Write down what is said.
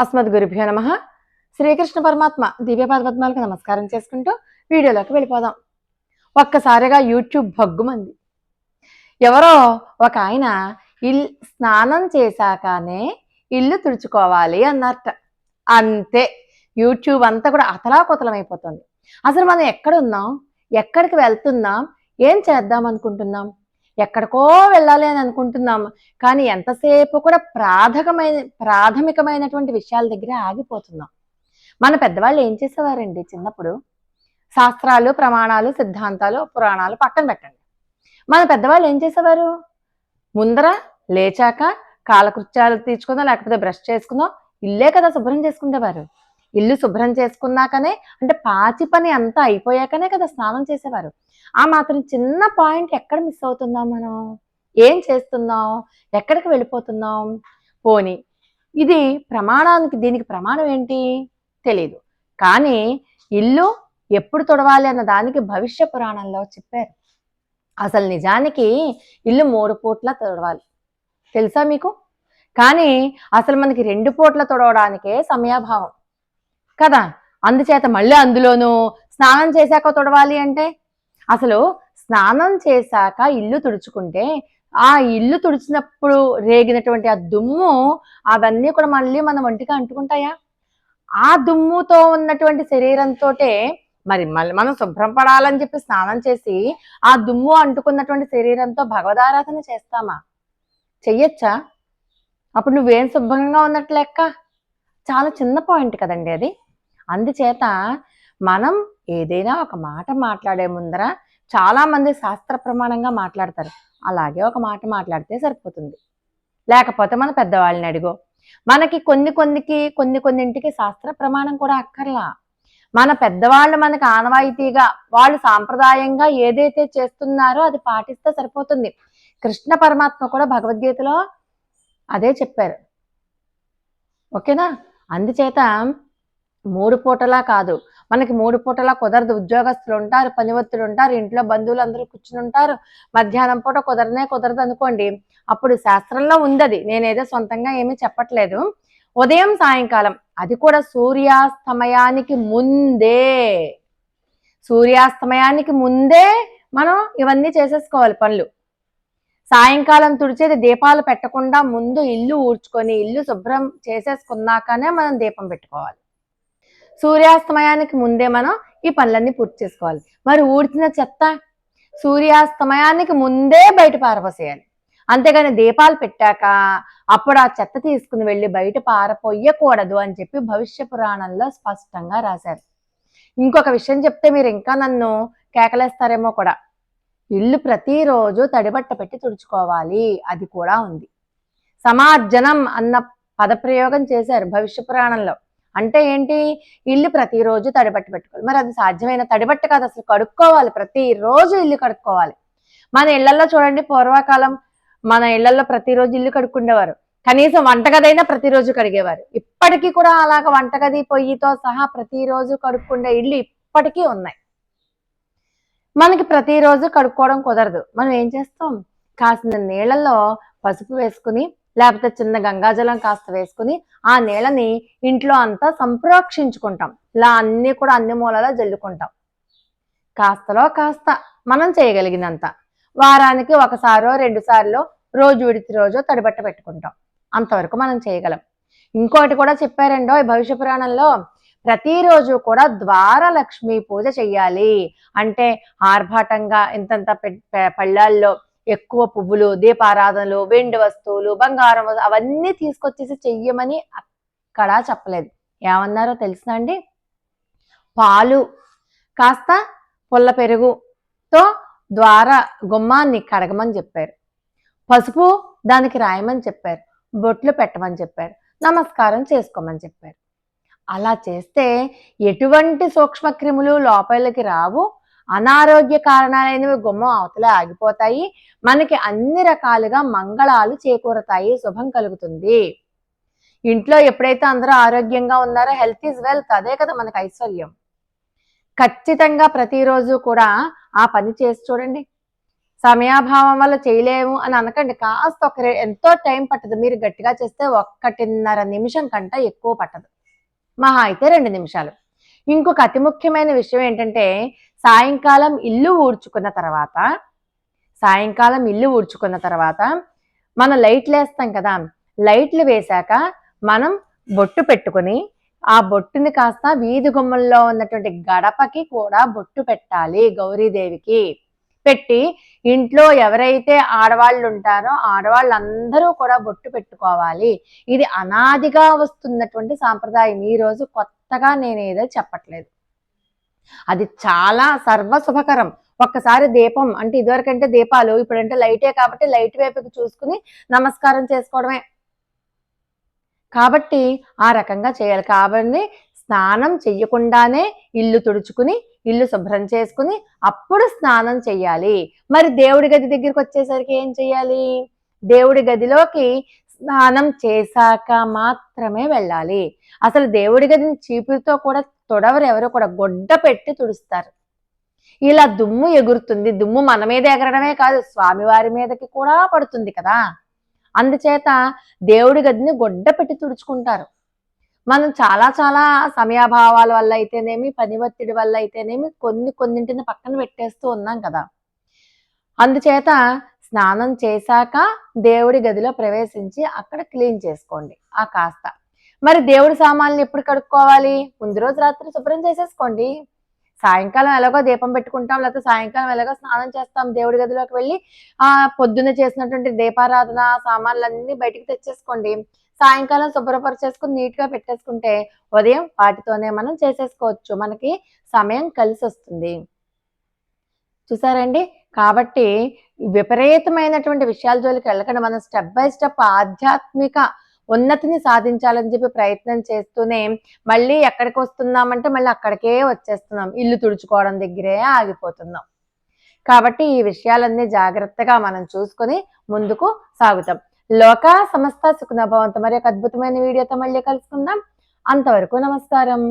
అస్మద్ గురుభ్యో నమ. శ్రీకృష్ణ పరమాత్మ దివ్యపాద పద్మాలకు నమస్కారం చేసుకుంటూ వీడియోలోకి వెళ్ళిపోదాం. ఒక్కసారిగా యూట్యూబ్ భగ్గుమంది. ఎవరో ఒక ఆయన ఇల్ స్నానం చేశాకనే ఇల్లు తుడుచుకోవాలి అన్నట్ట అంతే యూట్యూబ్ అంతా కూడా అతలాకుతలమైపోతుంది. అసలు మనం ఎక్కడున్నాం? ఎక్కడికి వెళ్తున్నాం? ఏం చేద్దాం అనుకుంటున్నాం? ఎక్కడికో వెళ్ళాలి అని అనుకుంటున్నాము. కానీ ఎంతసేపు కూడా ప్రాథమికమైన ప్రాథమికమైనటువంటి విషయాల దగ్గర ఆగిపోతున్నాం. మన పెద్దవాళ్ళు ఏం చేసేవారండి చిన్నప్పుడు? శాస్త్రాలు ప్రమాణాలు సిద్ధాంతాలు పురాణాలు పక్కన పెట్టండి. మన పెద్దవాళ్ళు ఏం చేసేవారు? ముందర లేచాక కాలకృత్యాలు తీర్చుకుందాం లేకపోతే బ్రష్ చేసుకుందాం ఇల్లే కదా శుభ్రం చేసుకునేవారు ఇల్లు శుభ్రం చేసుకున్నాకనే అంటే పాచి పని అంతా అయిపోయాకనే కదా స్నానం చేసేవారు. ఆ మాత్రం చిన్న పాయింట్ ఎక్కడ మిస్ అవుతున్నాం మనం? ఏం చేస్తున్నాం? ఎక్కడికి వెళ్ళిపోతున్నాం? పోని. ఇది ప్రమాణానికి దీనికి ప్రమాణం ఏంటి? తెలీదు. కానీ ఇల్లు ఎప్పుడు తొడవాలి అన్న దానికి భవిష్య పురాణంలో చెప్పారు. అసలు నిజానికి ఇల్లు మూడు పూట్ల తొడవాలి. తెలుసా మీకు? కానీ అసలు మనకి రెండు పూట్ల తొడవడానికే సమయాభావం. కదా? అందుచేత మళ్ళీ అందులోనూ స్నానం చేశాక తుడవాలి అంటే? అసలు స్నానం చేశాక ఇల్లు తుడుచుకుంటే ఆ ఇల్లు తుడిచినప్పుడు రేగినటువంటి ఆ దుమ్ము అవన్నీ కూడా మళ్ళీ మన ఒంటికి అంటుకుంటాయా? ఆ దుమ్ముతో ఉన్నటువంటి శరీరంతో మరి మళ్ళీ మనం శుభ్రం పడాలని చెప్పి స్నానం చేసి ఆ దుమ్ము అంటుకున్నటువంటి శరీరంతో భగవదారాధన చేస్తామా? చెయ్యొచ్చా? అప్పుడు నువ్వేం శుభ్రంగా ఉన్నట్టు లెక్క? చాలా చిన్న పాయింట్ కదండి అది. అందుచేత మనం ఏదైనా ఒక మాట మాట్లాడే ముందర చాలామంది శాస్త్ర ప్రమాణంగా మాట్లాడతారు. అలాగే ఒక మాట మాట్లాడితే సరిపోతుంది. లేకపోతే మన పెద్దవాళ్ళని అడిగో. మనకి కొన్ని కొన్నికి కొన్ని కొన్నింటికి శాస్త్ర ప్రమాణం కూడా అక్కర్లా. మన పెద్దవాళ్ళు మనకి ఆనవాయితీగా వాళ్ళు సాంప్రదాయంగా ఏదైతే చేస్తున్నారో అది పాటిస్తే సరిపోతుంది. కృష్ణ పరమాత్మ కూడా భగవద్గీతలో అదే చెప్పారు. ఓకేనా? అందుచేత మూడు పూటలా కాదు. మనకి మూడు పూటలా కుదరదు. ఉద్యోగస్తులు ఉంటారు పనివత్తులు ఉంటారు ఇంట్లో బంధువులు అందరూ కూర్చుని ఉంటారు మధ్యాహ్నం పూట కుదరనే కుదరదు అనుకోండి. అప్పుడు శాస్త్రంలో ఉంది అది నేనేదో సొంతంగా ఏమీ చెప్పట్లేదు. ఉదయం సాయంకాలం. అది కూడా సూర్యాస్తమయానికి ముందే. సూర్యాస్తమయానికి ముందే మనం ఇవన్నీ చేసేసుకోవాలి పనులు. సాయంకాలం తుడిచేది దీపాలు పెట్టకుండా ముందు ఇల్లు ఊడ్చుకొని ఇల్లు శుభ్రం చేసేసుకున్నాకనే మనం దీపం పెట్టుకోవాలి. సూర్యాస్తమయానికి ముందే మనం ఈ పనులన్నీ పూర్తి చేసుకోవాలి. మరి ఊడ్చిన చెత్త సూర్యాస్తమయానికి ముందే బయట పారపోసేయాలి అంతేగాని దీపాలు పెట్టాక అప్పుడు ఆ చెత్త తీసుకుని వెళ్ళి బయట పారపోయకూడదు అని చెప్పి భవిష్య పురాణంలో స్పష్టంగా రాశారు. ఇంకొక విషయం చెప్తే మీరు ఇంకా నన్ను కేకలేస్తారేమో కూడా. ఇల్లు ప్రతిరోజు తడిబట్ట పెట్టి తుడుచుకోవాలి. అది కూడా ఉంది. సమార్జనం అన్న పదప్రయోగం చేశారు భవిష్య పురాణంలో. అంటే ఏంటి? ఇల్లు ప్రతిరోజు తడిబట్ట పెట్టుకోవాలి. మరి అది సాధ్యమైన తడిబట్ట కాదు. అసలు కడుక్కోవాలి. ప్రతిరోజు ఇల్లు కడుక్కోవాలి. మన ఇళ్ళలో చూడండి పూర్వకాలం మన ఇళ్ళలో ప్రతిరోజు ఇల్లు కడుక్కుండేవారు. కనీసం వంటగదైనా ప్రతిరోజు కడిగేవారు. ఇప్పటికీ కూడా అలాగ వంటగది పొయ్యితో సహా ప్రతిరోజు కడుక్కుండే ఇల్లు ఇప్పటికీ ఉన్నాయి. మనకి ప్రతిరోజు కడుక్కోవడం కుదరదు. మనం ఏం చేస్తాం? కాసిన నీళ్ళల్లో పసుపు వేసుకుని లేకపోతే చిన్న గంగాజలం కాస్త వేసుకుని ఆ నీళ్ళని ఇంట్లో అంతా సంప్రోక్షించుకుంటాం. ఇలా అన్ని కూడా అన్ని మూలలో జల్లుకుంటాం. కాస్తలో కాస్త మనం చేయగలిగినంత. వారానికి ఒకసారో రెండు సార్లు రోజు విడిచి రోజు తడిబట్ట పెట్టుకుంటాం. అంతవరకు మనం చేయగలం. ఇంకోటి కూడా చెప్పారండో ఈ భవిష్య పురాణంలో ప్రతిరోజు కూడా ద్వారలక్ష్మి పూజ చెయ్యాలి. అంటే ఆర్భాటంగా ఇంతంత పె- పళ్ళాల్లో ఎక్కువ పువ్వులు దీపారాధనలు వెండి వస్తువులు బంగారం అవన్నీ తీసుకొచ్చేసి చెయ్యమని అక్కడ చెప్పలేదు. ఏమన్నారో తెలుసా అండి? పాలు కాస్త పుల్ల పెరుగుతో ద్వార గుమ్మాన్ని కడగమని చెప్పారు. పసుపు దానికి రాయమని చెప్పారు. బొట్లు పెట్టమని చెప్పారు. నమస్కారం చేసుకోమని చెప్పారు. అలా చేస్తే ఎటువంటి సూక్ష్మక్రిములు లోపలికి రావు. అనారోగ్య కారణాలైనవి గుమ్మం అవతలే ఆగిపోతాయి. మనకి అన్ని రకాలుగా మంగళాలు చేకూరతాయి. శుభం కలుగుతుంది. ఇంట్లో ఎప్పుడైతే అందరూ ఆరోగ్యంగా ఉన్నారో హెల్త్ ఈజ్ వెల్త్. అదే కదా మనకు ఐశ్వర్యం. ఖచ్చితంగా ప్రతిరోజు కూడా ఆ పని చేసి చూడండి. సమయాభావం వల్ల చేయలేము అని అనకండి. కాస్త ఒక ఎంతో టైం పట్టదు. మీరు గట్టిగా చేస్తే ఒక్కటిన్నర నిమిషం కంటే ఎక్కువ పట్టదు. మహా అయితే రెండు నిమిషాలు. ఇంకొక అతి ముఖ్యమైన విషయం ఏంటంటే సాయంకాలం ఇల్లు ఊడ్చుకున్న తర్వాత సాయంకాలం ఇల్లు ఊడ్చుకున్న తర్వాత మనం లైట్లు వేస్తాం కదా లైట్లు వేశాక మనం బొట్టు పెట్టుకుని ఆ బొట్టుని కాస్త వీధి గుమ్మంలో ఉన్నటువంటి గడపకి కూడా బొట్టు పెట్టాలి గౌరీదేవికి. పెట్టి ఇంట్లో ఎవరైతే ఆడవాళ్ళు ఉంటారో ఆడవాళ్ళందరూ కూడా బొట్టు పెట్టుకోవాలి. ఇది అనాదిగా వస్తున్నటువంటి సాంప్రదాయం. ఈ రోజు కొత్తగా నేను ఏదో చెప్పట్లేదు. అది చాలా సర్వశుభకరం. ఒక్కసారి దీపం అంటే ఇదివరకంటే దీపాలు ఇప్పుడంటే లైటే కాబట్టి లైట్ వైపుకి చూసుకుని నమస్కారం చేసుకోవడమే. కాబట్టి ఆ రకంగా చేయాలి. కాబట్టి స్నానం చెయ్యకుండానే ఇల్లు తుడుచుకుని ఇల్లు శుభ్రం చేసుకుని అప్పుడు స్నానం చెయ్యాలి. మరి దేవుడి గది దగ్గరికి వచ్చేసరికి ఏం చెయ్యాలి? దేవుడి గదిలోకి స్నానం చేశాక మాత్రమే వెళ్ళాలి. అసలు దేవుడి గదిని చీపులతో కూడా తొడవరెవరు కూడా గొడ్డ పెట్టి తుడుస్తారు. ఇలా దుమ్ము ఎగురుతుంది. దుమ్ము మన మీద ఎగరడమే కాదు స్వామివారి మీదకి కూడా పడుతుంది కదా. అందుచేత దేవుడి గదిని గొడ్డ పెట్టి తుడుచుకుంటారు. మనం చాలా చాలా సమయాభావాల వల్ల అయితేనేమి పని ఒత్తిడి వల్ల అయితేనేమి కొన్ని కొన్నింటిని పక్కన పెట్టేస్తూ ఉన్నాం కదా. అందుచేత స్నానం చేశాక దేవుడి గదిలో ప్రవేశించి అక్కడ క్లీన్ చేసుకోండి. ఆ కాస్త. మరి దేవుడి సామాన్లు ఎప్పుడు కడుక్కోవాలి? ముందు రోజు రాత్రి శుభ్రం చేసేసుకోండి. సాయంకాలం ఎలాగో దీపం పెట్టుకుంటాం లేకపోతే సాయంకాలం ఎలాగో స్నానం చేస్తాం దేవుడి గదిలోకి వెళ్ళి ఆ పొద్దున్న చేసినటువంటి దీపారాధన సామాన్లన్నీ బయటికి తెచ్చేసుకోండి. సాయంకాలం శుభ్రపరిచేసుకుని నీట్గా పెట్టేసుకుంటే ఉదయం వాటితోనే మనం చేసేసుకోవచ్చు. మనకి సమయం కలిసి వస్తుంది. చూసారండి? కాబట్టి విపరీతమైనటువంటి విషయాల జోలికి వెళ్ళకుండా. మనం స్టెప్ బై స్టెప్ ఆధ్యాత్మిక ఉన్నతిని సాధించాలని చెప్పి ప్రయత్నం చేస్తూనే మళ్ళీ ఎక్కడికి వస్తున్నామంటే మళ్ళీ అక్కడికే వచ్చేస్తున్నాం. ఇల్లు తుడుచుకోవడం దగ్గరే ఆగిపోతున్నాం. కాబట్టి ఈ విషయాలన్నీ జాగ్రత్తగా మనం చూసుకొని ముందుకు సాగుతాం. లోక సమస్త సుఖనభవంతో మరి ఒక అద్భుతమైన వీడియోతో మళ్ళీ కలుసుకుందాం. అంతవరకు నమస్కారం.